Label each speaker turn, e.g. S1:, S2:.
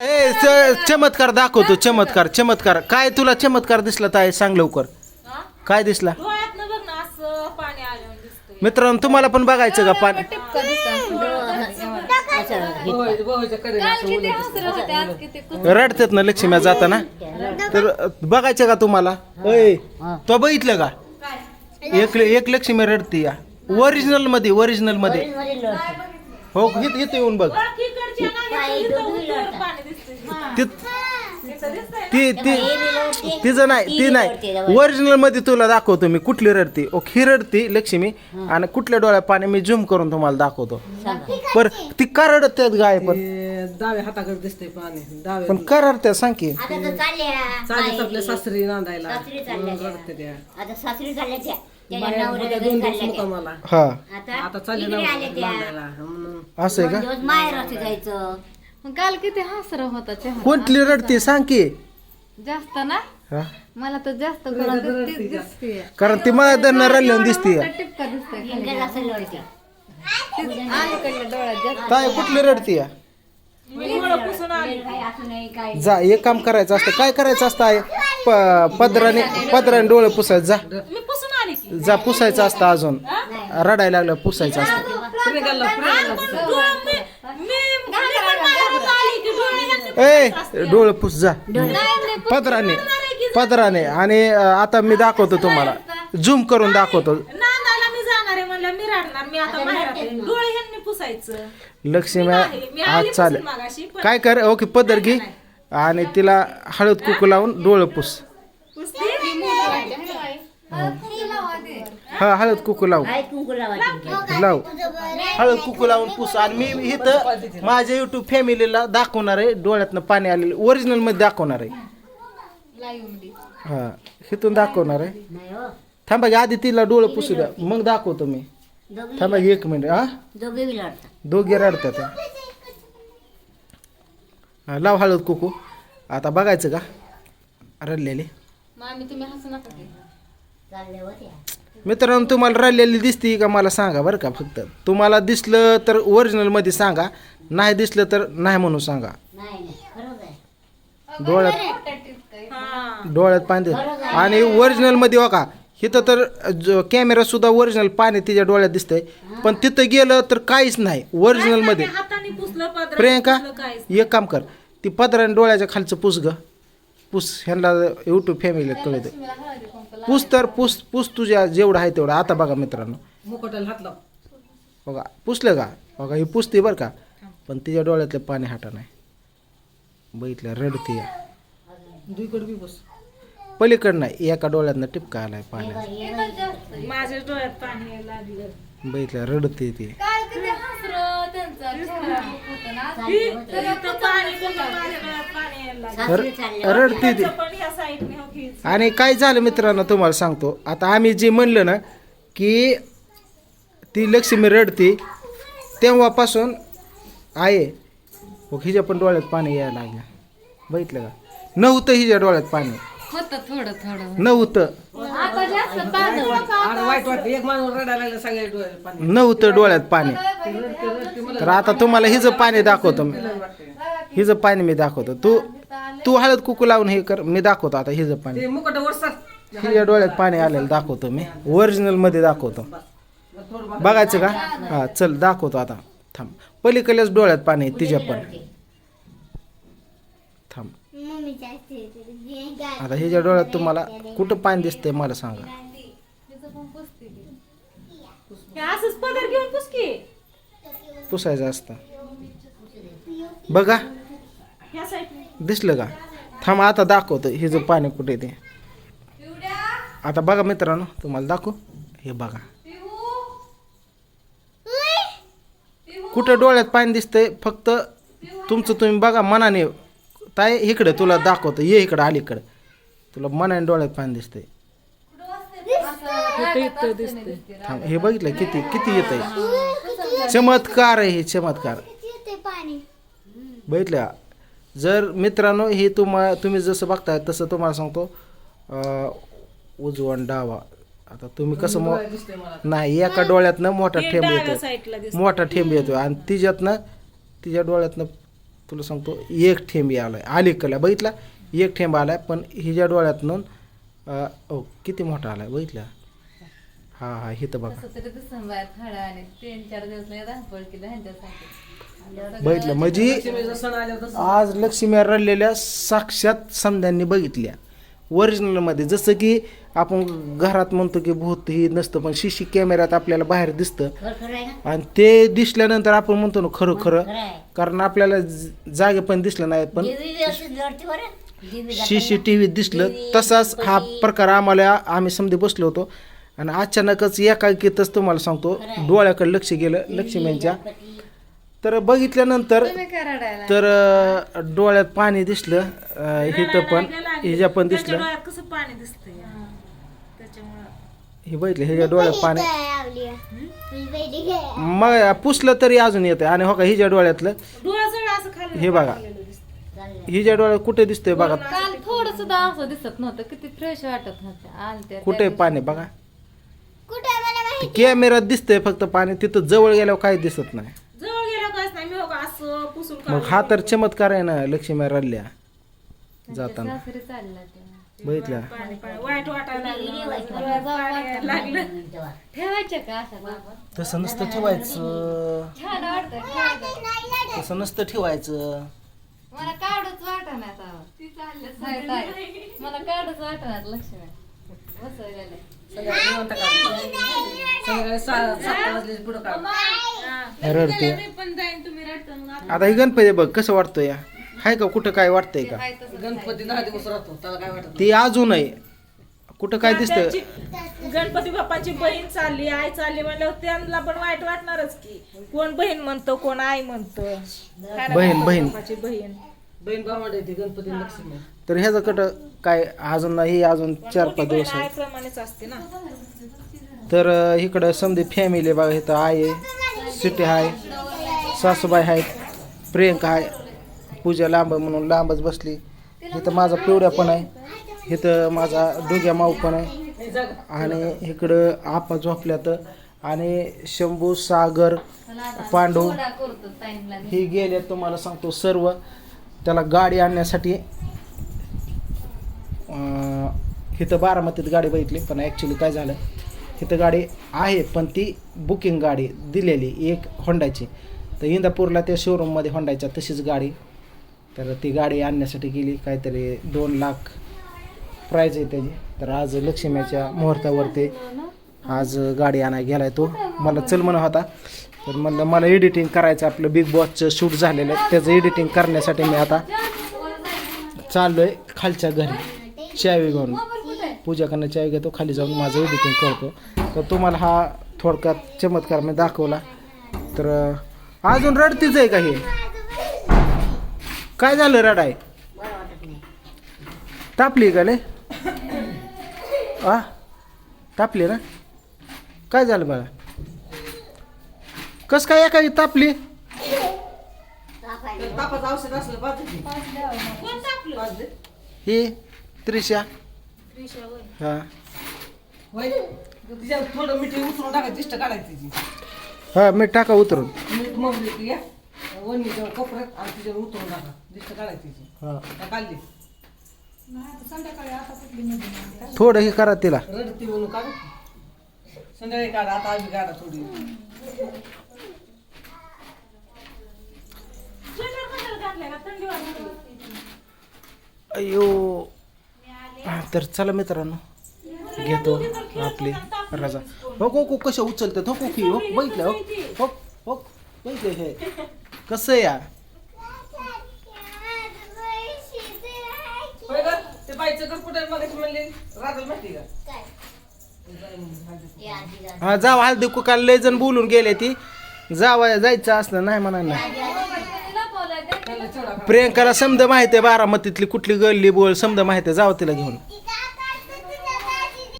S1: ए च- चमत्कार दाखवतो चमत्कार चमत्कार. काय तुला चमत्कार दिसला ताई? सांग लवकर.
S2: हा?
S1: काय दिसला?
S2: डोळ्यातनं बघ ना असं पाणी आलं दिसतंय.
S1: मित्रांनो तुम्हाला पण बघायचं का पाणी? रडतात ना लक्ष्म्या जाताना? तर बघायचं का तुम्हाला? तो बघितलं का? एक एक लक्ष्मी रडती या. ओरिजिनलमध्ये ओरिजिनलमध्ये. हो इथं इथं येऊन बघ.
S2: इथं.
S1: ती
S2: इथं दिसतंय ना?
S1: ती ती तिचं नाही ती नाही. ओरिजिनलमध्ये तुला दाखवतो मी कुठली रडती. ओ ही रडती लक्ष्मी. आणि कुठल्या डोळ्यात पाणी मी झूम करून तुम्हाला दाखवतो. पर ती का रडत गाय पण
S3: डाव्या हाताकडे दिसते पाणी.
S1: पण का रडत्या सांग की.
S4: आता तर चालल्या.
S3: चालेल आपल्या सासरी नांदायला. रडते त्या. बाया दोन दिवस
S1: हा.
S4: आता
S3: आता चालले नांदायला. म्हणून.
S1: असं आहे का?
S4: माहेर जायचं.
S5: काल किती हसरा होता चेहरा.
S1: कुठली रडती? सांग की.
S5: जास्त ना?
S1: हा?
S5: मला तर जास्त करून तर तीच दिसतेय.
S1: कारण ती मला दर रडल्यावर दिसते
S5: तर टिपका दिसतोय खाली.
S4: इंग्रज असं लढते
S5: अलीकडल्या डोळ्यात जास्त
S1: काय कुठली रडती? या
S2: मी डोळं पुसून आली.
S4: काय असं नाही काय
S1: जा एक काम करायचं असतं. काय करायचं असतं आहे प- पदराने पदराने डोळे पुसायचं. जा.
S2: मी पुसून आली की
S1: जा पुसायचं असतं अजून. रडायला लागलं पुसायचं असतं
S3: प्रियंकाला प्रियंकाला
S2: पण डोळं मी मी मी पण माझ्याकडे आली की डोळे ह्यांचे
S1: ए डोळे पुस जा पदराने पदराने. आणि आता मी दाखवतो तुम्हाला. झूम करून दाखवतो.
S2: नांदायला मी जाणार आहे म्हणलं मी रडणार मी आता बाहेर आहे. डोळे ह्यांनी पुसायचं.
S1: लक्ष्मी आज चालेल. काय कर ओके पदर घे. आणि तिला हळद कुकू लावून डोळं पुस.
S2: पुसते?
S1: हा हळद कुकू लावून
S4: लावायची
S1: लाव हळद कुकू लावून पुस आणि मी इथं माझ्या युट्यूब फॅमिलीला दाखवणार आहे. डोळ्यातनं पाणी आलेलं. ओरिजिनलमध्ये दाखवणार आहे. हा इथून दाखवणार आहे. थांबा की आधी तिला डोळं पुसू द्या. मग दाखवतो मी. थांबा की एक मिनिट हा?
S4: दोघे
S1: रडतात. लाव हळद कुकू. आता बघायचं का? रडलेले.
S5: तुम्ही
S1: मित्रांनो तुम्हाला रडलेली दिसती का मला सांगा बरं का फक्त. तुम्हाला दिसलं तर ओरिजिनलमध्ये सांगा नाही दिसलं तर नाही म्हणून सांगा. डोळ्यात
S2: हा
S1: डोळ्यात पाणी. आणि ओरिजिनलमध्ये हो का इथं तर ज- कॅमेरा सुद्धा ओरिजिनल पाणी तिच्या डोळ्यात दिसतंय. पण तिथं गेलं तर काहीच नाही ओरिजिनलमध्ये.
S2: हाताने पुसलं पदर
S1: प्रियंका एक काम कर ती पदराने डोळ्याच्या खालचं पुस ग. पुस ह्यांना युट्यूब फॅमिली कळत पुस तर पुस पुस तुझ्या जेवढं आहे तेवढं. आता बघा मित्रांनो.
S3: मुकोट्याला हात लाव.
S1: बघा पुसलं का? बघा ही पुसते बरं का? पण तिच्या डोळ्यातलं पाणी हाटा नाही. बघितलं रडते.
S3: दुईकडे बी बस.
S1: पलीकडं नाही एका डोळ्यातनं टिपका आलाय पाण्यात
S2: माझ्या डोळ्यात पाणी यायला लागलं.
S1: बघितलं रडते ती.
S5: होता ना
S2: इथं पाणी कुठं माझ्या डोळ्यात पाणी यायला लागलं.
S4: सासरी चालल्या
S1: रडते ती.
S2: पण या साईडने हो की.
S1: आणि काय झालं मित्रांनो तुम्हाला सांगतो. आता आम्ही जे म्हणलं ना की ती लक्ष्मी रडते तेव्हापासून आहे. मग हिच्या पण डोळ्यात पाणी यायला लागलं. बघितलं का? नव्हतं हिच्या डोळ्यात पाणी.
S5: होतं थोडं थोडं.
S1: नव्हतं.
S3: एक माणूस रडायला
S1: नव्हतं डोळ्यात पाणी. तर आता तुम्हाला हिचं पाणी दाखवतो मी. हिचं पाणी मी दाखवतो. तू तू हळद कुकू लावून हे कर. मी दाखवतो आता हिचं पाणी. हिच्या डोळ्यात पाणी आलेलं दाखवतो मी. ओरिजिनलमध्ये दाखवतो. बघायचं का? हा चल दाखवतो आता. थांब. पलीकडल्याच डोळ्यात पाणी तिच्या पण. थांब. आता हिच्या डोळ्यात तुम्हाला कुठं पाणी दिसतंय मला सांगा.
S2: हे असंच पदर घेऊन पुसकी
S1: पुसायचं असतं. बघा.
S2: ह्या साईडने
S1: दिसलं का? थांब आता दाखवतो. हिचं पाणी कुठे ते. आता बघा मित्रांनो तुम्हाला दाखवू? हे बघा. कुठं डोळ्यात पाणी दिसतंय फक्त तुमचं तुम्ही बघा मनाने ताय इकडे तुला दाखवतो. ये इकडं अलीकडं. तुला मनाने डोळ्यात पाणी दिसतंय. थांब हे बघितलं किती किती येत आहे चमत्कार आहे हे चमत्कार. बघितलं? जर मित्रांनो हे तुम्हा तुम्ही जसं बघताय तसं तुम्हाला सांगतो उजवण डावा. आता तुम्ही कसं मो
S3: दिसतंय मला
S1: नाही एका डोळ्यातनं मोठा ठेंब येतो मोठा ठेंब येतो आणि तिच्यातनं तिच्या डोळ्यातनं तुला सांगतो एक थेंब आलाय अलीकडला बघितला? एक थेंब आलाय पण हिच्या डोळ्यातून ओ किती मोठा आलाय बघितला? हा हा हे तर बघा. बघितलं म्हणजे आज लक्ष्मी रडलेल्या साक्षात समध्यांनी बघितल्या. ओरिजिनलमध्ये जसं की आपण घरात म्हणतो की भूत ही नसतं पण सी सी कॅमेऱ्यात आपल्याला बाहेर दिसतं. आणि ते दिसल्यानंतर आपण म्हणतो ना खरं खरं.
S4: खरं
S1: कारण आपल्याला जागे पण दिसलं नाहीत पण सी सी टी व्हीत दिसलं. तसाच हा प्रकार आम्हाला आम्ही समजे बसलो होतो. आणि अचानकच एकाकीतच तुम्हाला सांगतो डोळ्याकडे लक्ष गेलं लक्ष्मींच्या. तर बघितल्यानंतर
S5: तुम्ही काय रडायला?
S1: तर अं, डोळ्यात पाणी दिसलं अं, हिथं पण हिच्या पण
S2: त्यांच्या
S1: दिसलं.
S2: डोळ्यात कसं पाणी दिसतंय? त्याच्यामुळं.
S1: हे बघितलं हिच्या डोळ्यात पाणी? मग पुसलं तरी अजून येतं आणि हो का हिच्या डोळ्यातलं.
S2: डोळा सगळं असं खाली
S1: हे बघा. हिच्या डोळ्यात कुठे दिसतंय बघा.
S5: काल थोडं सुद्धा असं दिसत नव्हतं किती फ्रेश वाटत नव्हतं. आलते
S1: कुठे पाणी बघा. ते कॅमेऱ्यात दिसतंय फक्त पाणी तिथं जवळ गेल्यावर काही दिसत नाही
S2: जवळ गेलं काहीच नाही मी हो का असं पुसून
S1: मग हा तर चमत्कार आहे ना लक्ष्मी रडल्या जाताना.
S5: सासरी चालला ते
S1: बघितल्या
S2: पाणी पाणी वाईट वाटायला लागलं. पाणी यायला लागलं.
S5: ठेवायचं का असं? बाबा
S1: तसं नसतं ठेवायचं.
S5: छान वाटतं ठेवायचं.
S1: तसं नसतं ठेवायचं.
S5: मला काढूच वाटणार नाही. मला काढूच वाटणार लक्ष्मी. बसवलेलं
S3: संध्याकाळी निवांत काढायचं. संध्याकाळी सहा सात वाजले पुढं काढ
S1: रडते.
S2: मी पण
S1: आता ही गणपती बघ कसं वाटतं या. हाय का कुठं काय वाटतंय का?
S3: गणपती दहा दिवस राहतो त्याला काय वाटत
S1: ती अजून आहे कुठं काय दिसतं?
S2: त्यांची गणपती बाप्पाची बहीण चालली आई चालली म्हणल्यावर त्यांना पण वाईट वाटणारच की. कोण बहीण म्हणतो कोण आई म्हणतो. काय ना
S1: बहीण,
S2: गणपती
S1: बहीण.
S2: बाप्पाची बहीण.
S3: बहीण भावंड येते गणपती लक्ष्मी.
S1: तर ह्याचं कुठं काय अजून नाही अजून चार
S2: मोठी
S1: पाच
S2: बहीण
S1: दिवस आहे
S2: आईप्रमाणेच असते ना.
S1: तर अं, इकडं समधी फॅमिली बघा इथं आहे. सिटी आहे सासूबाई आहेत प्रियंका आहे. पूजा लांब म्हणून लांबच बसली. इथं माझा पिवड्या पण आहे. इथं माझा डोग्या माऊ पण आहे. आणि इकडं आपा झोपल्यात. आणि शंभू सागर पांडू ही गेले तुम्हाला सांगतो सर्व. त्याला गाडी आणण्यासाठी इथं बारामतीत गाडी बघितली पण ॲक्च्युली काय झालं? इथं गाडी आहे पण ती बुकिंग गाडी दिलेली एक होंडाची तर इंदापूरला त्या शोरूममध्ये होंडायच्या तशीच गाडी. तर ती गाडी आणण्यासाठी गेली. काहीतरी दोन लाख प्राईज आहे त्याची. तर आज लक्ष्मीच्या मुहूर्तावरती आज गाडी आणायला गेलाय तो. मला चल म्हणत होता. तर म्हणलं मला एडिटिंग करायचं आपलं बिग बॉसचं शूट झालेलं आहे. त्याचं एडिटिंग करण्यासाठी मी आता चाललो आहे खालच्या घरी. चावी घेऊन. पूजाकडनं चावी घेतो. खाली जाऊन माझं एडिटिंग करतो. तर तुम्हाला हा थोडक्यात चमत्कार मी दाखवला. तर अजून रडतीच आहे का हे? काय झालं रडाय?
S4: बरं
S1: तापली का ले आ? तापली ना? काय झालं बाळा? कस काय एका तापली? हे त्रिशा. हा.
S3: थोडं मिठी उचलून टाकायची इष्ट काढायची
S1: हा मी टाका उतरून.
S3: मगली की या. वणीच्या कोपऱ्यात आणि तिच्यावर उतरून टाका. काढायची
S1: हा.
S3: काढली
S1: थोडं हे करा तिला.
S3: रडती म्हणून काढू. संध्याकाळी काढा आता आम्ही काढा थोडी.
S1: अयो हा, तर चला मित्रांनो. घेतो आपली. रजा. हो हो हो कशा उचलतात हो हो की हो बघितलं हो. हो हो बघितलं हे. कसं आहे या?
S3: का ते बाईचं घर कुठे मगाशी म्हणले? राजाला माहिती का?
S4: हे
S1: हा जाव हळदी कुकाला लय जण बोलून गेले ती. जावा जायचं असलं नाही
S3: चिवडा
S1: प्रियंकाला समद माहिती आहे बारामतीतली कुठली गल्ली बोल समद माहिती आहे. जावं तिला घेऊन.